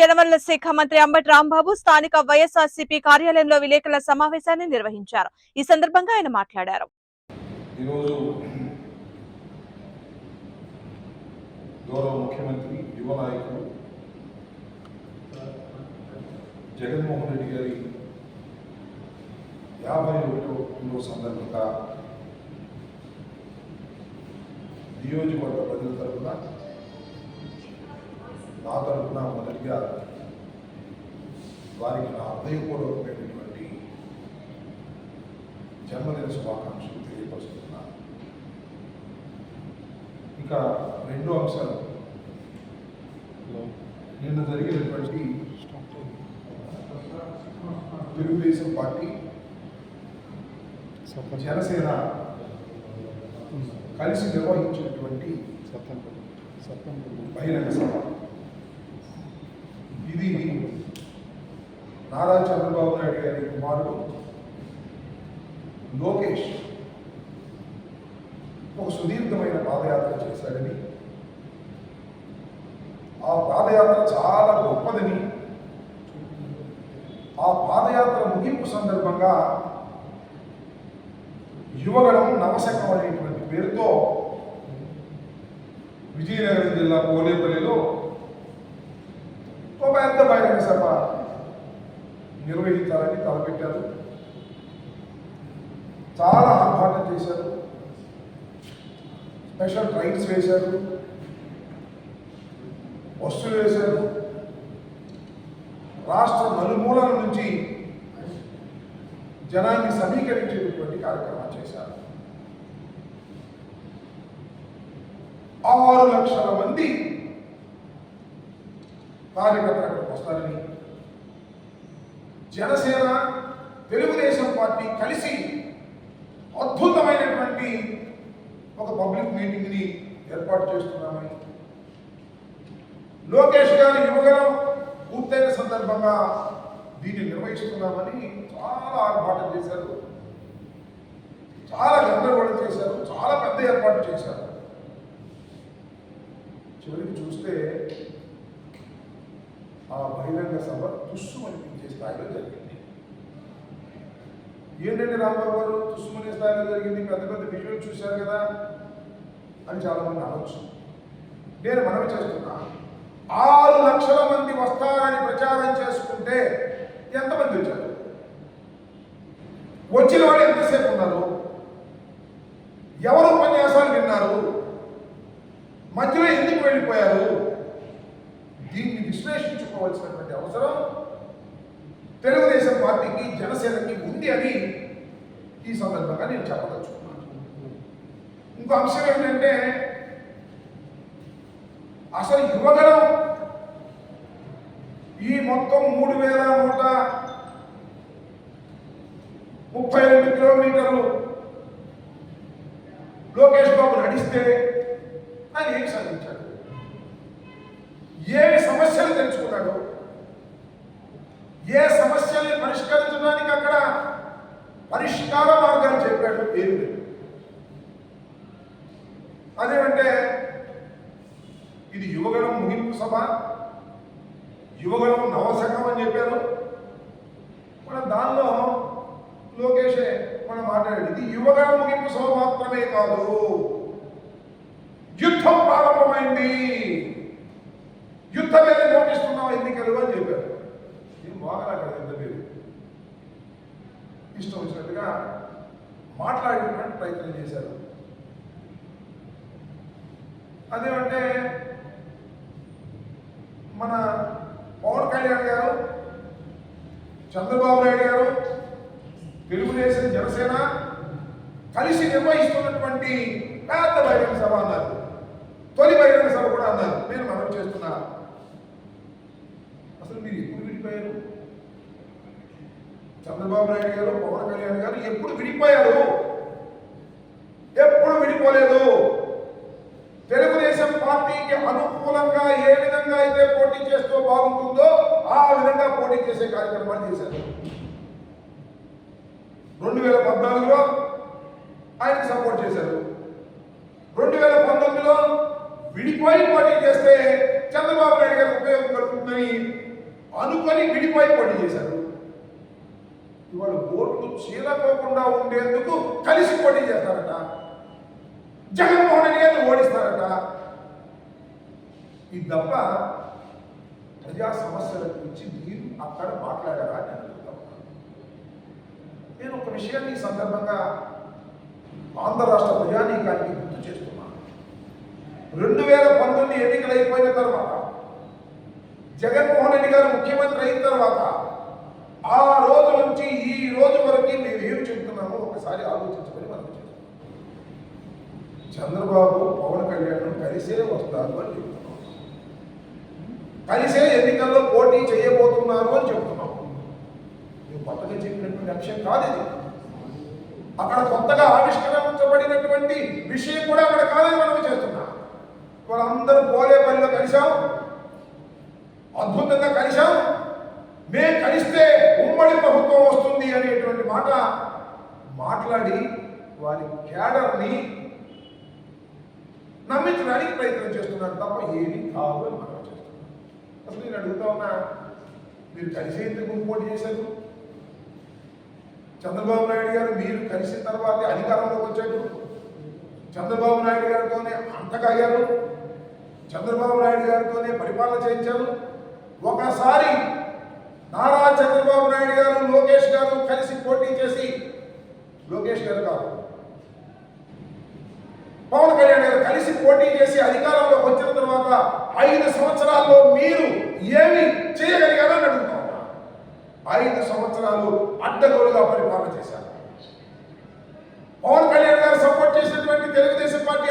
జనవరుల శాఖ మంత్రి అంబటి రాంబాబు స్థానిక వైఎస్ఆర్సీపీ కార్యాలయంలో విలేకరుల సమావేశాన్ని నిర్వహించారు. ఈ సందర్భంగా ఆయన మాట్లాడారు. గౌరవ ముఖ్యమంత్రి యువ నాయకులు జగన్మోహన్ రెడ్డి గారి యాభై ఒకటో సందర్భంగా నియోజకవర్గ ప్రజల తరఫున నా తరఫున మొదటిగా వారికి నా హృదయపూర్వకమైనటువంటి జన్మదిన శుభాకాంక్షలు తెలియపరుస్తున్నాను ఇక రెండో అంశాలు నిన్న జరిగినటువంటి తెలుగుదేశం పార్టీ జనసేన కలిసి నిర్వహించినటువంటి బహిరంగ సభ. ఇది నారా చంద్రబాబు నాయుడు గారి కుమారుడు లోకేష్ ఒక సుదీర్ఘమైన పాదయాత్ర చేశాడని. ఆ పాదయాత్ర చాలా గొప్పదని. ఆ పాదయాత్ర ముగింపు సందర్భంగా యువగణం నవశకం అనేటువంటి పేరుతో విజయనగరం జిల్లా కోలేపల్లిలో పెద్ద బహిరంగ సభ నిర్వహించాలని తలపెట్టారు. చాలా ఆహ్వానం చేశారు. స్పెషల్ ట్రైన్స్ వేశారు. బస్సులు వేశారు. రాష్ట్ర నలుమూలల నుంచి జనాన్ని సమీకరించేటటువంటి కార్యక్రమాలు చేశారు. ఆరు లక్షల మంది కార్యకర్తలు అక్కడికి వస్తారని. జనసేన తెలుగుదేశం పార్టీ కలిసి అద్భుతమైనటువంటి ఒక పబ్లిక్ మీటింగ్ని ఏర్పాటు చేస్తున్నామని. లోకేష్ గారి యువగలం పూర్తయిన సందర్భంగా దీన్ని నిర్వహిస్తున్నామని చాలా ఆర్భాటం చేశారు. చాలా గందరగోళం చేశారు. చాలా పెద్ద ఏర్పాటు చేశారు. చివరికి చూస్తే ఆ బహిరంగ సభ తుస్సు అనిపించే స్థాయిలో జరిగింది. ఏంటంటే రాంబాబు గారు? తుస్సుమనే స్థాయిలో జరిగింది. పెద్ద పెద్ద విజువల్ చూశారు కదా అని చాలామంది అనొచ్చు. నేను మనవి చేస్తున్నా. ఆరు లక్షల మంది వస్తారని ప్రచారం చేసుకుంటే ఎంతమంది వచ్చారు? వచ్చిన వాళ్ళు ఎంతసేపు ఉన్నారు? ఎవరు ఉపన్యాసాలు విన్నారు? మధ్యలో ఎందుకు వెళ్ళిపోయారు? దీన్ని విశ్లేషించుకోవాల్సినటువంటి అవసరం. తెలుగుదేశం పార్టీకి జనసేనకి ఉంది అని ఈ సందర్భంగా నేను చెప్పదలుచుకున్నాను. ఇంకో అంశం ఏంటంటే అసలు యువగలం ఈ మొత్తం మూడు వేల నూట ముప్పై రెండు కిలోమీటర్లు లోకేష్ బాబు నడిస్తే ఆయన ఏం సాధించాడు? ఏ సమస్యలు తెలుసుకున్నాడు? ఏ సమస్యల్ని పరిష్కరించడానికి అక్కడ పరిష్కార మార్గాలు చెప్పాడు ఏమి లేదు అదేమంటే ఇది యువగణం ముగింపు సభ యువగణం నవశకం అని చెప్పారు. మన దానిలో లోకేషే మనం మాట్లాడాడు. ఇది యువగణం ముగింపు సభ మాత్రమే కాదు. యుద్ధం ప్రారంభమైంది. యుద్ధమే నోటిస్తున్నాం ఎన్నికలు అని చెప్పారు. నేను బాగా కదా ఎంత పేరు. ఇష్టం వచ్చినట్టుగా మాట్లాడేటువంటి ప్రయత్నం చేశారు. అదేమంటే మన పవన్ కళ్యాణ్ గారు చంద్రబాబు నాయుడు గారు తెలుగుదేశం జనసేన కలిసి నిర్వహిస్తున్నటువంటి పెద్ద బహిరంగ సభ అన్నారు. తొలి బహిరంగ సభ కూడా అన్నారు. నేను మనం చేస్తున్నా మీరు ఎప్పుడు విడిపోయారు? చంద్రబాబు నాయుడు గారు పవన్ కళ్యాణ్ గారు ఎప్పుడు విడిపోయారు? ఎప్పుడు విడిపోలేదు? తెలుగుదేశం పార్టీకి అనుకూలంగా ఏ విధంగా అయితే పోటీ చేస్తూ బాగుంటుందో ఆ విధంగా పోటీ చేసే కార్యక్రమాలు చేశారు. రెండు వేల పద్నాలుగులో ఆయనకి సపోర్ట్ చేశారు. రెండు వేల పంతొమ్మిదిలో విడిపోయి పోటీ చేస్తే చంద్రబాబు నాయుడు గారికి ఉపయోగపడుతుందని అనుకొని విడిపోయి పోటీ చేశారు. ఇవాళ ఓట్లు చీలకోకుండా ఉండేందుకు కలిసి పోటీ చేస్తారట. జగన్మోహన్ రెడ్డి గారిని ఓడిస్తారట. ఇది తప్ప ప్రజా సమస్యల గురించి మీరు అక్కడ మాట్లాడారా అని అడుగుతాం నేను ఒక విషయాన్ని ఈ సందర్భంగా ఆంధ్ర రాష్ట్ర ప్రజానీకానికి గుర్తు చేస్తున్నాను రెండు వేల పంతొమ్మిది ఎన్నికలు అయిపోయిన తర్వాత జగన్మోహన్ రెడ్డి గారు ముఖ్యమంత్రి అయిన తర్వాత ఆ రోజు నుంచి ఈ రోజు వరకు మేము ఏం చెప్తున్నామో ఒకసారి ఆలోచించుకొని మనం చంద్రబాబు పవన్ కళ్యాణ్ కలిసే వస్తారు అని చెప్తున్నాం. కలిసే ఎన్నికల్లో పోటీ చేయబోతున్నారు అని చెప్తున్నాం. ఇది కొత్తగా చెప్పినటువంటి లక్ష్యం కాదు ఇది. అక్కడ కొత్తగా ఆవిష్కరించబడినటువంటి విషయం కూడా అక్కడ కాదని మనం చేస్తున్నాం. వాళ్ళందరూ పోలేపల్లిలో కలిసాం. అద్భుతంగా కలిశాం. మేము కలిస్తే ఉమ్మడి ప్రభుత్వం వస్తుంది అనేటువంటి మాట మాట్లాడి వారి క్యాడర్ని నమ్మించడానికి ప్రయత్నం చేస్తున్నారు తప్ప ఏమీ కాదు అని మనం చేస్తున్నాం. అసలు నేను అడుగుతా ఉన్నా మీరు కలిసి ఎందుకు పోటీ చేశారు? చంద్రబాబు నాయుడు గారు మీరు కలిసిన తర్వాత అధికారంలోకి వచ్చారు. చంద్రబాబు నాయుడు గారితోనే అంతకయ్యారు చంద్రబాబు నాయుడు గారితోనే పరిపాలన చేయించారు ఒకసారి నారా చంద్రబాబు నాయుడు గారు లోకేష్ గారు కలిసి పోటీ చేసి లోకేష్ కాదు పవన్ కళ్యాణ్ గారు కలిసి పోటీ చేసి అధికారంలోకి వచ్చిన తర్వాత ఐదు సంవత్సరాల్లో మీరు ఏమి చేయగలిగారని అడుగుతా ఉన్నా. ఐదు సంవత్సరాలు అడ్డగోలుగా పరిపాలన చేశారు పవన్ కళ్యాణ్ గారు సపోర్ట్ చేసినటువంటి తెలుగుదేశం పార్టీ